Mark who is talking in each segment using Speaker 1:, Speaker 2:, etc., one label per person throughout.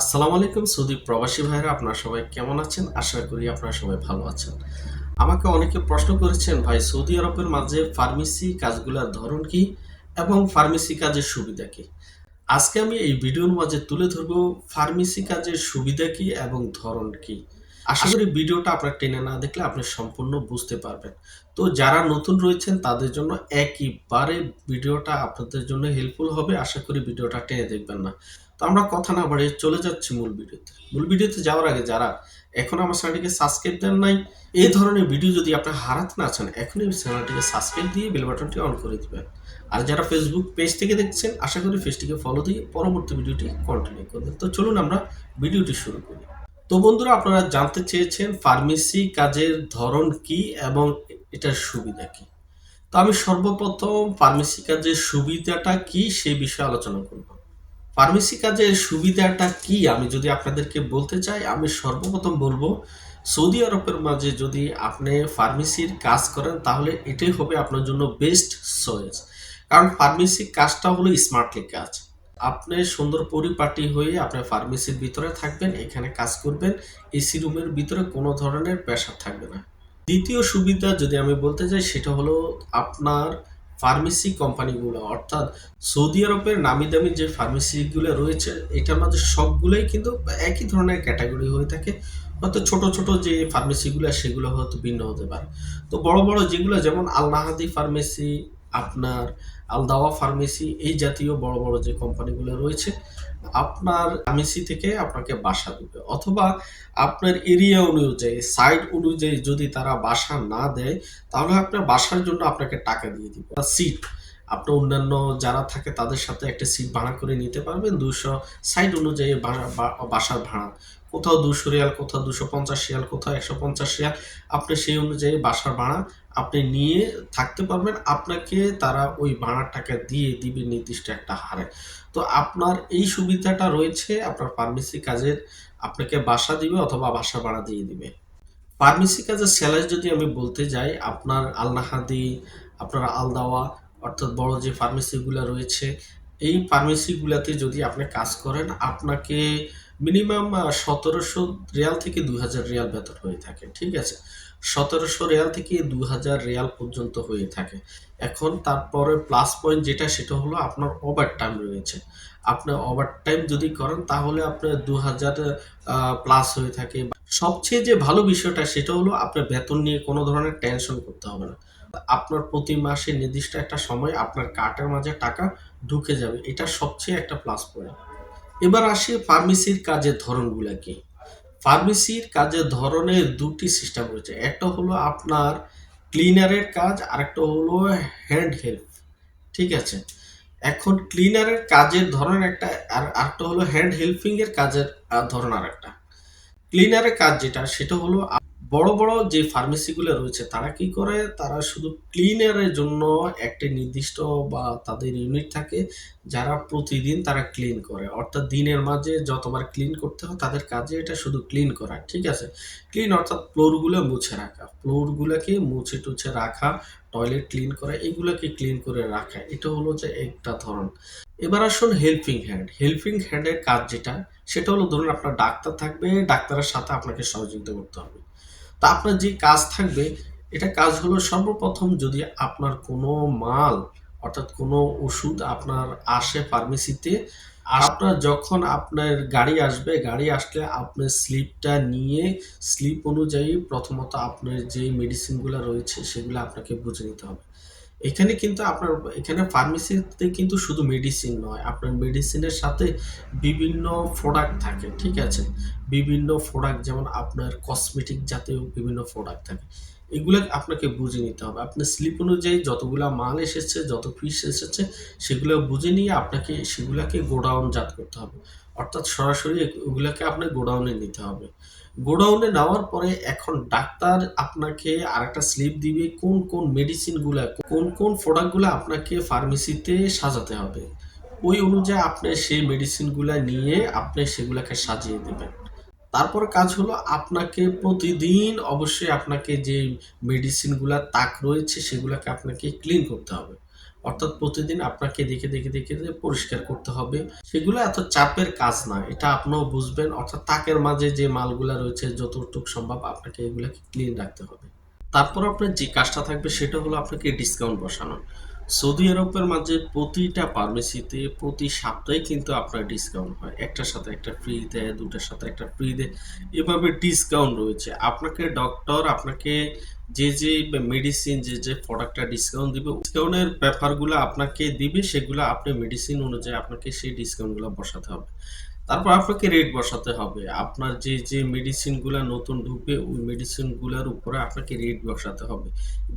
Speaker 1: আসসালামু আলাইকুম, সৌদি প্রবাসী ভাইরা আপনারা সবাই কেমন আছেন? আশা করি আপনারা সবাই ভালো আছেন। আমাকে অনেকে প্রশ্ন করেছেন, ভাই, সৌদি আরবের মাঝে ফার্মেসি কাজগুলোর ধরন কি এবং ফার্মেসি কাজের সুবিধা কি? আজকে আমি এই ভিডিওর মাঝে তুলে ধরবো, ফার্মেসি কাজের সুবিধা কি এবং ধরন কি? আশা করি ভিডিওটা আপনার টেনে না দেখলে আপনি সম্পূর্ণ বুঝতে পারবেন। তো যারা নতুন রয়েছেন, তাদের জন্য একইবারে ভিডিওটা আপনাদের জন্য হেল্পফুল হবে। আশা করি ভিডিওটা টেনে দেখবেন না। তো আমরা কথা না বাড়িয়ে চলে যাচ্ছি মূল ভিডিওতে। মূল ভিডিওতে যাওয়ার আগে যারা এখন আমার চ্যানেলটিকে সাবস্ক্রাইব দেন নাই, এই ধরনের ভিডিও যদি আপনি হারাতে না চান, এখনই চ্যানেলটিকে সাবস্ক্রাইব দিয়ে বেল বাটনটি অন করে দিবেন। আর যারা ফেসবুক পেজ থেকে দেখছেন, আশা করি পেজটিকে ফলো দিয়ে পরবর্তী ভিডিওটি কন্টিনিউ করবেন। তো চলুন আমরা ভিডিওটি শুরু করি। তো বন্ধুরা, আপনারা জানতে চেয়েছেন ফার্মেসি কাজের ধরন কি এবং এটার সুবিধা কি? তো আমি সর্বপ্রথম ফার্মেসি কাজের সুবিধাটা কি সেই বিষয়ে আলোচনা করব। ফার্মেসি কাজের সুবিধাটা কি? আমি যদি আপনাদেরকে বলতে চাই, আমি সর্বপ্রথম বলব, সৌদি আরবের মাঝে যদি আপনি ফার্মেসির কাজ করেন, তাহলে এটাই হবে আপনার জন্য বেস্ট চয়েস কারণ ফার্মেসি কাজটা হলো স্মার্টলি কাজ। আপনি সুন্দর পরিপাটি হয়ে আপনার ফার্মেসির ভিতরে থাকবেন, এখানে কাজ করবেন, এসি রুমের ভিতরে কোনো ধরনের প্রেশার থাকবে না। দ্বিতীয় সুবিধা যদি আমি বলতে চাই, সেটা হলো আপনার ফার্মেসি কোম্পানিগুলো, অর্থাৎ সৌদি আরবের নামি দামি যে ফার্মেসিগুলো রয়েছে, এটার মধ্যে সবগুলোই কিন্তু একই ধরনের ক্যাটাগরি হয়ে থাকে। হয়তো ছোট ছোট যে ফার্মেসিগুলো, সেগুলো হয়তো ভিন্ন হতে পারে। তো বড় বড় যেগুলো, যেমন আল নাহাদি ফার্মেসি আপনার আলদাওয়া ফার্মেসি, এই জাতীয় বড় বড় যে কোম্পানিগুলো রয়েছে, আপনার ফার্মেসি থেকে আপনাকে বাসা দেবে। অথবা আপনার এরিয়া অনুযায়ী, সাইড অনুযায়ী যদি তারা বাসা না দেয়, তাহলে আপনার বাসার জন্য আপনাকে টাকা দিয়ে দিবে। সিট আপনি অন্যান্য যারা থাকে তাদের সাথে একটা সিট ভাড়া করে নিতে পারবেন দুশো সাইট অনুযায়ী বাসার ভাড়া। কোথাও দুশো রিয়াল, কোথাও দুশো পঞ্চাশ রিয়াল, কোথাও একশো পঞ্চাশ রিয়াল, আপনি সেই অনুযায়ী বাসার ভাড়া আপনি নিয়ে থাকতে পারবেন। আপনাকে তারা ওই ভাড়ার টাকা দিয়ে দিবে নির্দিষ্ট একটা হারে। তো আপনার এই সুবিধাটা রয়েছে, আপনার ফার্মেসি কাজের আপনাকে বাসা দিবে অথবা বাসা ভাড়া দিয়ে দিবে। ফার্মেসি কাজের স্যালারি যদি আমি বলতে যাই, আপনার আলনাহাদি, আপনার আলদাওয়া অর্থাৎ বড় যে ফার্মেসিগুলো রয়েছে, এই ফার্মেসিগুলোতে যদি আপনি কাজ করেন, আপনাকে মিনিমাম সতেরোশো রিয়াল থেকে দুই হাজার রিয়াল বেতন হয়ে থাকে, ঠিক আছে? সতেরোশো রিয়াল থেকে দু হাজার রিয়াল পর্যন্ত হয়ে থাকে। এখন তারপরে প্লাস পয়েন্ট যেটা, সেটা হলো আপনার ওভার টাইম রয়েছে। আপনি ওভার টাইম যদি করেন, তাহলে আপনার দু হাজার প্লাস হয়ে থাকে। সবচেয়ে যে ভালো বিষয়টা, সেটা হলো আপনার বেতন নিয়ে কোনো ধরনের টেনশন করতে হবে না। আপনার প্রতি মাসে নির্দিষ্ট একটা সময় আপনার কার্টের মাঝে টাকা ঢুকে যাবে। এটা সবচেয়ে একটা প্লাস পয়েন্ট এবার আসি ফার্মেসির কাজের ধরনগুলো কি? ফার্মেসির কাজের ধরনের দুটি সিস্টেম রয়েছে। একটা হলো আপনার ক্লিনারের কাজ, আরেকটা হলো হ্যান্ড হেল্প ঠিক আছে? এখন ক্লিনারের কাজের ধরন একটা, আর আরেকটা হলো হ্যান্ড হেল্পিং এর কাজের ধরন আর একটা ক্লিনারের কাজ যেটা, সেটা হলো বড় বড় যে ফার্মেসিগুলো রয়েছে, তারা কি করে? তারা শুধু ক্লিনারের জন্য একটা নির্দিষ্ট বা তাদের ইউনিট থাকে, যারা প্রতিদিন তারা ক্লিন করে। অর্থাৎ দিনের মাঝে যতবার ক্লিন করতে হয়, তাদের কাজে এটা শুধু ক্লিন করা, ঠিক আছে? ক্লিন অর্থাৎ ফ্লোরগুলো মুছে রাখা। ফ্লোরগুলোকে মুছে টুছে রাখা টয়লেট ক্লিন করা, এগুলোকে ক্লিন করে রাখা, এটা হলো যে একটা ধরন। এবার আসুন হেল্পিং হ্যান্ড হেল্পিং হ্যান্ডের কাজ যেটা, সেটা হলো ধরুন আপনার ডাক্তার থাকবে, ডাক্তারের সাথে আপনাকে সহযোগিতা করতে হবে। তা আপনার যে কাজ থাকবে, এটা কাজ হলো সর্বপ্রথম যদি আপনার কোনো মাল, অর্থাৎ কোনো ওষুধ আপনার আসে ফার্মেসিতে আপনার যখন আপনার গাড়ি আসবে, গাড়ি আসলে আপনার স্লিপটা নিয়ে স্লিপ অনুযায়ী প্রথমত আপনার যে মেডিসিনগুলো রয়েছে, সেগুলো আপনাকে বুঝে নিতে হবে। এখানে কিন্তু আপনার, এখানে ফার্মেসিতে কিন্তু শুধু মেডিসিন নয়, আপনার মেডিসিনের সাথে বিভিন্ন প্রোডাক্ট থাকে, ঠিক আছে? বিভিন্ন প্রোডাক্ট যেমন আপনার কসমেটিক জাতীয় বিভিন্ন প্রোডাক্ট থাকে। এগুলো আপনাকে বুঝে নিতে হবে। আপনার স্লিপ অনুযায়ী যতগুলা মাল এসেছে, যত পিস এসেছে, সেগুলো বুঝে নিয়ে আপনাকে, সেগুলোকে গোডাউন জাত করতে হবে। অর্থাৎ সরাসরি ওগুলাকে আপনার গোডাউনে নিতে হবে। গোডাউনে নেওয়ার পরে এখন ডাক্তার আপনাকে আরেকটা স্লিপ দিবে, কোন কোন মেডিসিনগুলা, কোন কোন প্রোডাক্টগুলো আপনাকে ফার্মেসিতে সাজাতে হবে, ওই অনুযায়ী আপনি সেই মেডিসিনগুলা নিয়ে আপনি সেগুলাকে সাজিয়ে দেবেন। তারপর কাজ হলো আপনাকে প্রতিদিন অবশ্যই আপনাকে যে মেডিসিনগুলা তাক রয়েছে সেগুলোকে আপনাকে ক্লিন করতে হবে। অর্থাৎ প্রতিদিন আপনাকে দেখে দেখে দেখে পরিষ্কার করতে হবে। সেগুলো এত চাপের কাজ না, এটা আপনিও বুঝবেন। অর্থাৎ তাকের মাঝে যে মালগুলা রয়েছে, যতটুকু সম্ভব আপনাকে এগুলাকে ক্লিন রাখতে হবে। তারপর আপনার যে কাজটা থাকবে, সেটা হলো আপনাকে ডিসকাউন্ট বসানো। সৌদি আরবের মাঝে প্রতিটা ফার্মেসিতে প্রতি সপ্তাহে কিন্তু আপনার ডিসকাউন্ট হয়। একটার সাথে একটা ফ্রি দেয় দুটার সাথে একটা ফ্রি দেয় এভাবে ডিসকাউন্ট রয়েছে। আপনাকে ডক্টর আপনাকে যে যে মেডিসিন যে যে প্রোডাক্টটা ডিসকাউন্ট দিবে ডিসকাউন্টের ব্যাপারগুলো আপনাকে দিবে, সেগুলো আপনি মেডিসিন অনুযায়ী আপনাকে সেই ডিসকাউন্টগুলো বসাতে হবে। তারপর আপনাকে রেট বসাতে হবে। আপনার যে যে মেডিসিনগুলো নতুন ঢুকবে ওই মেডিসিনগুলোর উপরে আপনাকে রেট বসাতে হবে।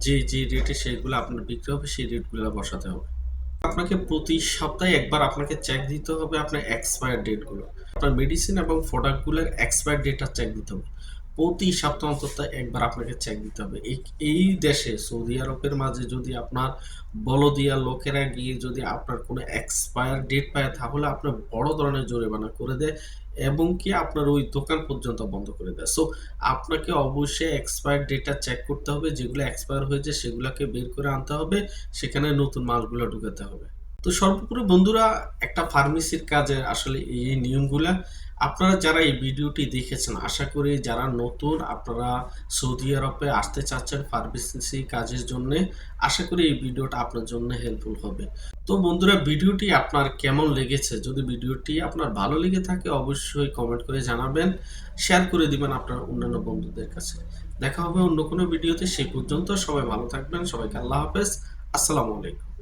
Speaker 1: যে যে রেটে সেগুলো আপনার বিক্রি হবে, সেই রেটগুলো বসাতে হবে। আপনাকে প্রতি সপ্তাহে একবার আপনাকে চেক দিতে হবে আপনার এক্সপায়ার ডেটগুলো আপনার মেডিসিন এবং প্রোডাক্টগুলোর এক্সপায়ার ডেটটা চেক দিতে হবে। প্রতি সপ্তাহ একবার আপনাকে চেক দিতে হবে। এই এই দেশে, সৌদি আরবের মাঝে যদি আপনার বলদিয়া লোকেরা গিয়ে যদি আপনার কোনো এক্সপায়ার ডেট পায়, তাহলে আপনার বড় ধরনের জরিমানা করে দেয় এবং কি আপনার ওই দোকান পর্যন্ত বন্ধ করে দেয়। সো আপনাকে অবশ্যই এক্সপায়ার ডেটটা চেক করতে হবে। যেগুলো এক্সপায়ার হয়েছে, সেগুলোকে বের করে আনতে হবে। সেখানে নতুন মালগুলো ঢুকাতে হবে। তো সর্বোপরি বন্ধুরা, একটা ফার্মেসির কাজে আসলে এই নিয়মগুলা, আপনারা যারা এই ভিডিওটি দেখেছেন, আশা করি যারা নতুন, আপনারা সৌদি আরবে আসতে চাচ্ছেন ফার্মেসি কাজের জন্য, আশা করি এই ভিডিওটা আপনার জন্য হেল্পফুল হবে। তো বন্ধুরা, ভিডিওটি আপনার কেমন লেগেছে? যদি ভিডিওটি আপনার ভালো লেগে থাকে, অবশ্যই কমেন্ট করে জানাবেন শেয়ার করে দিবেন আপনার অন্যান্য বন্ধুদের কাছে। দেখা হবে অন্য কোনো ভিডিওতে, সেই পর্যন্ত সবাই ভালো থাকবেন, সবাইকে আল্লাহ হাফেজ, আসসালামু আলাইকুম।